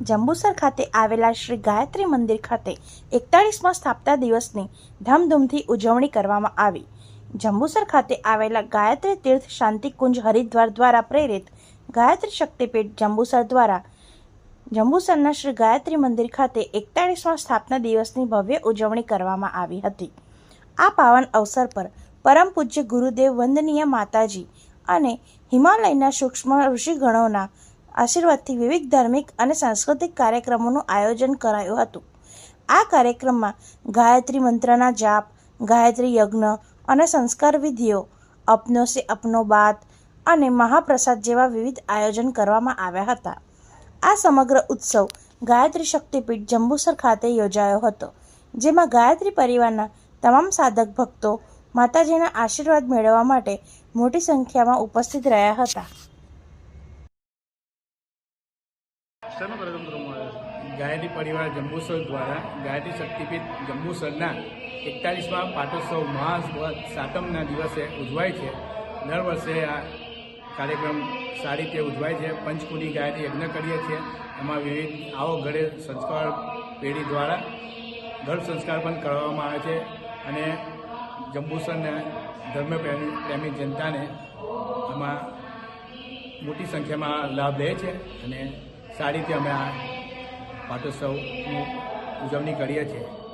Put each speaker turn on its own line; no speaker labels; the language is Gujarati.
જંબુસર ખાતે આવેલા શ્રી ગાયત્રી મંદિર ખાતે એકતાળીસમાં સ્થાપના દિવસની ધામધૂમથી ઉજવણી કરવામાં આવી. જંબુસર ખાતે આવેલા ગાયત્રી તીર્થ શાંતિકુંજ હરિદ્વાર દ્વારા પ્રેરિત ગાયત્રી શક્તિપીઠ જંબુસર દ્વારા જંબુસરના શ્રી ગાયત્રી મંદિર ખાતે એકતાળીસમાં સ્થાપના દિવસની ભવ્ય ઉજવણી કરવામાં આવી હતી. આ પાવન અવસર પર પરમ પૂજ્ય ગુરુદેવ વંદનીય માતાજી અને હિમાલયના સૂક્ષ્મ ઋષિગણોના આશીર્વાદથી વિવિધ ધાર્મિક અને સાંસ્કૃતિક કાર્યક્રમોનું આયોજન કરાયું હતું. આ કાર્યક્રમમાં ગાયત્રી મંત્રના જાપ, ગાયત્રી યજ્ઞ અને સંસ્કાર વિધિઓ, અપનો સે અપનો બાત અને મહાપ્રસાદ જેવા વિવિધ આયોજન કરવામાં આવ્યા હતા. આ સમગ્ર ઉત્સવ ગાયત્રી શક્તિપીઠ જંબુસર ખાતે યોજાયો હતો, જેમાં ગાયત્રી પરિવારના તમામ સાધક ભક્તો માતાજીના આશીર્વાદ મેળવવા માટે મોટી સંખ્યામાં ઉપસ્થિત રહ્યા હતા.
શેનો કાર્યક્રમ કરવામાં
ગાયત્રી પરિવાર જંબુસર દ્વારા ગાયત્રી શક્તિપીઠ જંબુસરના એકતાલીસમાં પાટોત્સવ મહા સાતમના દિવસે ઉજવાય છે. દર વર્ષે આ કાર્યક્રમ સારી રીતે ઉજવાય છે. પંચકુની ગાયત્રી યજ્ઞ કરીએ છીએ. એમાં વિવિધ આવો ઘરે સંસ્કાર પેઢી દ્વારા ઘર સંસ્કાર પણ કરવામાં આવે છે અને જંબુસરના ધર્મ પ્રેમી પ્રેમી જનતાને આમાં મોટી સંખ્યામાં લાભ લે છે અને સારી રીતે અમે આ પાટોત્સવની ઉજવણી કરીએ છીએ.